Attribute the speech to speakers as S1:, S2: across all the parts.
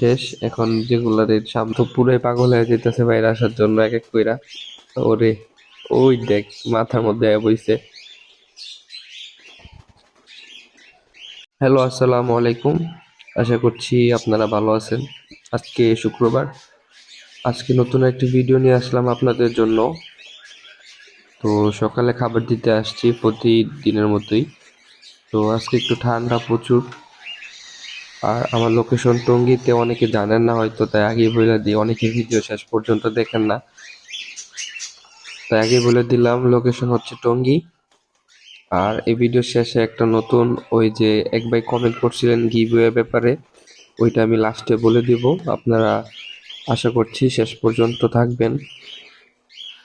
S1: শেষ। এখন যেগুলার সাম তো পুরাই পাগল হয়ে যেতেছে বাইরে আসার জন্য এক এক কইরা। ওরে, ওই দেখ, মাথার মধ্যে বইছে। হ্যালো, আসসালামু আলাইকুম। আশা করছি আপনারা ভালো আছেন। আজকে শুক্রবার। আজকে নতুন একটি ভিডিও নিয়ে আসলাম আপনাদের জন্য। তো সকালে খাবার দিতে আসছি প্রতিদিনের মতোই। তো আজকে একটু ঠান্ডা প্রচুর। আর আমার লোকেশন টঙ্গিতে অনেকে জানেন না হয়তো, তাই আগেই বলে দিই, অনেকে ভিডিও শেষ পর্যন্ত দেখেন না। তাই আগে বলে দিলাম লোকেশন হচ্ছে টঙ্গি। আর এই ভিডিও শেষে একটা নতুন ওই যে এক ভাই কমেন্ট করছিলেন গিভওয়ে ব্যাপারে, ওইটা আমি লাস্টে বলে দিব। আপনারা আশা করছি শেষ পর্যন্ত থাকবেন।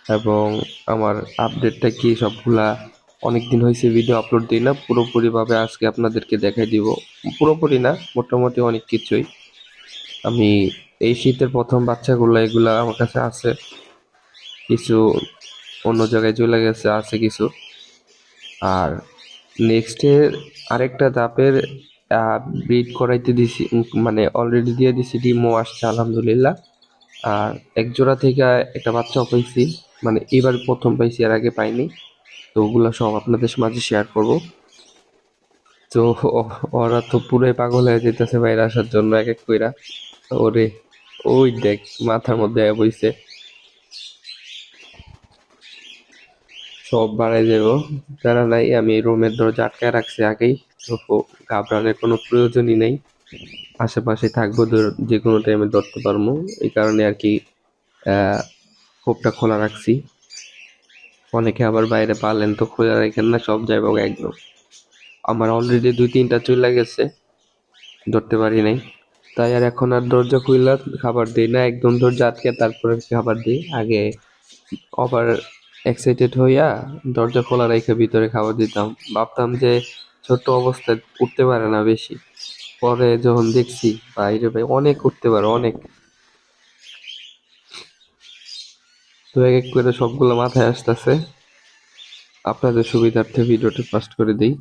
S1: এবং আমার আপডেটটা কি সবগুলা অনেক দিন হয়েছে ভিডিও আপলোড দিই না, পুরোপুরিভাবে আজকে আপনাদেরকে দেখাই দিব। পুরোপুরি না, মোটামুটি অনেক কিছুই। আমি এই শীতের প্রথম বাচ্চাগুলো, এগুলা আমার কাছে আছে। কিছু অন্য জায়গায় চলে গেছে, আছে কিছু। আর নেক্সটে আরেকটা ধাপের ব্রিড করাইতে দিছি মানে অলরেডি দিয়ে দিছি ডিমও আসছে, আলহামদুলিল্লাহ। আর এক জোড়া থেকে একটা বাচ্চাও পাইছি মানে এবার প্রথম পাইছি, এর আগে পাইনি। তো ওগুলো সব আপনাদের মাঝে শেয়ার করব। তো ওরা তো পুরাই পাগল হয়ে যেতেছে বাইরে আসার জন্য এক এক কইরা ওরে, ওই দেখ, মাথার মধ্যে বইছে। সব বাড়াই যাব তারা নাই, আমি রুমের দরজা আটকায় রাখছি আগেই। তো ঘাবড়ানোর কোনো প্রয়োজনই নেই। আশেপাশে থাকব যে কোনো টাইমে ধরতে পারব। এই কারণে আর কি খোপটা খোলা রাখছি। অনেকে আবার বাইরে পারলেন তো খোলা রাখেন না, সব যাইব একদম। আমার অলরেডি দুই, তিনটা চলে গেছে, ধরতে পারি নাই। তাই আর এখন আর দরজা খুললা খাবার দিই না, একদম দরজা আটকে তারপরে খাবার দিই। আগে আবার এক্সাইটেড হইয়া দরজা খোলা রেখে ভিতরে খাবার দিতাম। ভাবতাম যে ছোট্ট অবস্থায় উঠতে পারে না বেশি। পরে যখন দেখছি, বাইরে ভাই অনেক উঠতে পারে, অনেক। তো এক এক করে সবগুলো মাথায় আসতেছে। আপনাদের সুবিধার্থে ভিডিওটা ফাস্ট করে দিই।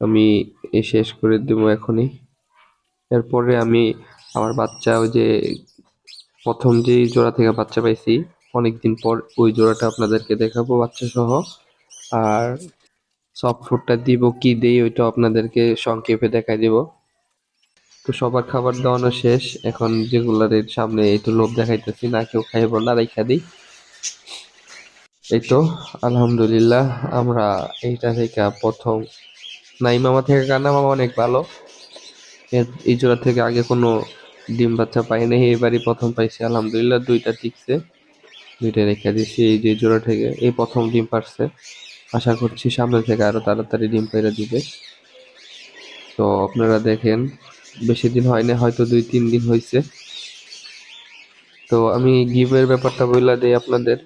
S1: আমি এ শেষ করে দেবো এখনই। এরপরে আমি আমার বাচ্চা ওই যে প্রথম যে জোড়া থেকে বাচ্চা পাইছি, অনেকদিন পর ওই জোড়াটা আপনাদেরকে দেখাবো বাচ্চা সহ আর সফট ফুডটা দিব কি দেই ওইটা আপনাদেরকে সংক্ষেপে দেখাই দিব। তো সবার খাবার দাওয়ানো শেষ। এখন যেগুলার সামনে একটু লোভ দেখাইতেছি, না কেউ খাইব, না রেখা দিই। এই তো আলহামদুলিল্লাহ, আমরা এইটা থেকে প্রথম। নাই মামা থেকে কান্না মামা অনেক ভালো। এই জোড়া থেকে আগে কোনো ডিম বাচ্চা পাই নাই এবারই প্রথম পাইছি, আলহামদুলিল্লাহ, দুইটা টিকছে। দুইটা রেখে দিছি এই যে জোড়া থেকে, এই প্রথম ডিম পারছে। আশা করছি সামনে থেকে আরও তাড়াতাড়ি ডিম পেরে দিবে। তো আপনারা দেখেন বেশি দিন হয় না হয়তো দুই, তিন দিন হয়েছে তো আমি গিভের ব্যাপারটা বইলা দেই আপনাদের।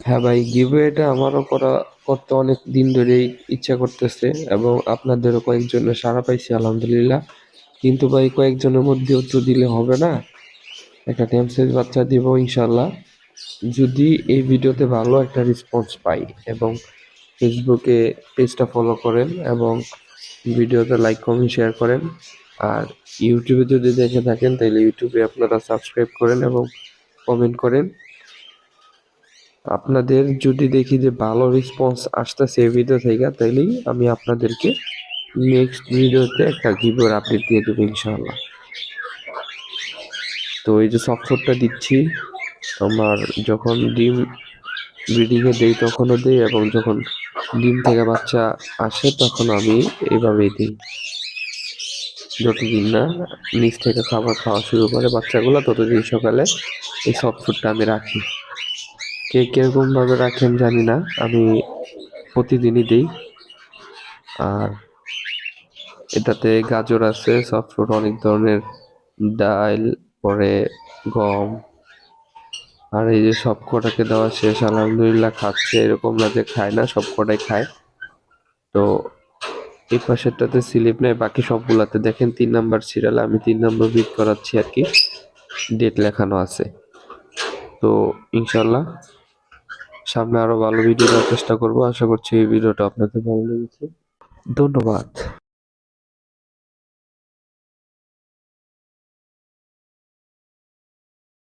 S1: হ্যাঁ ভাই, গিভওয়েটা আমারও করা, করতে অনেক দিন ধরেই ইচ্ছা করতেছে এবং আপনাদেরও কয়েকজনের সাড়া পাইছি, আলহামদুলিল্লাহ। কিন্তু ভাই, কয়েকজনের মধ্যে তো দিলে হবে না। একটা টেমসেজ বাচ্চা দিব ইনশাল্লাহ যদি এই ভিডিওতে ভালো একটা রেসপন্স পাই এবং ফেসবুকে পেজটা ফলো করেন এবং ভিডিওতে লাইক কমেন্ট শেয়ার করেন আর ইউটিউবে যদি দেখে থাকেন, তাহলে ইউটিউবে আপনারা সাবস্ক্রাইব করেন এবং কমেন্ট করেন। আপনাদের যদি দেখি যে ভালো রেসপন্স আসতেছে এই ভিডিও থেকে, তাইলেই আমি আপনাদেরকে নেক্সট ভিডিওতে একটা গিভের আপডেট দিয়ে দেবো ইনশাআল্লাহ। তো এই যে সফটওয়্যারটা দিচ্ছি আমার যখন ডিম ব্রিডিংয়ে দেই তখনও দিই এবং যখন ডিম থেকে বাচ্চা আসে তখন আমি এইভাবেই দিই। যতদিন না নিচ থেকে খাবার খাওয়া শুরু করে বাচ্চাগুলো, ততদিন সকালে এই সফট ফুডটা আমি রাখি। কে কীরকম ভাবে রাখেন জানি না, আমি প্রতিদিনই দিই। আর এটাতে গাজর আছে সফট ফুড অনেক ধরনের ডাল, পরে গম। আর এই যে সব কটাকে দেওয়া শেষ, আলহামদুলিল্লাহ খাচ্ছে, এরকম না যে খায় না, সব কটাই খায়। তো এই পাশেরটাতে স্লিপ নেই, বাকি সবগুলাতে। দেখেন তিন নাম্বার সিরিয়াল আমি তিন নাম্বার বিট করাচ্ছি আর কি। ডেট লেখানো আছে। তো ইনশাল্লাহ সামনে আরও ভালো ভিডিও দেওয়ার চেষ্টা করব। আশা করছি এই ভিডিওটা আপনাদের ভালো লেগেছে। ধন্যবাদ।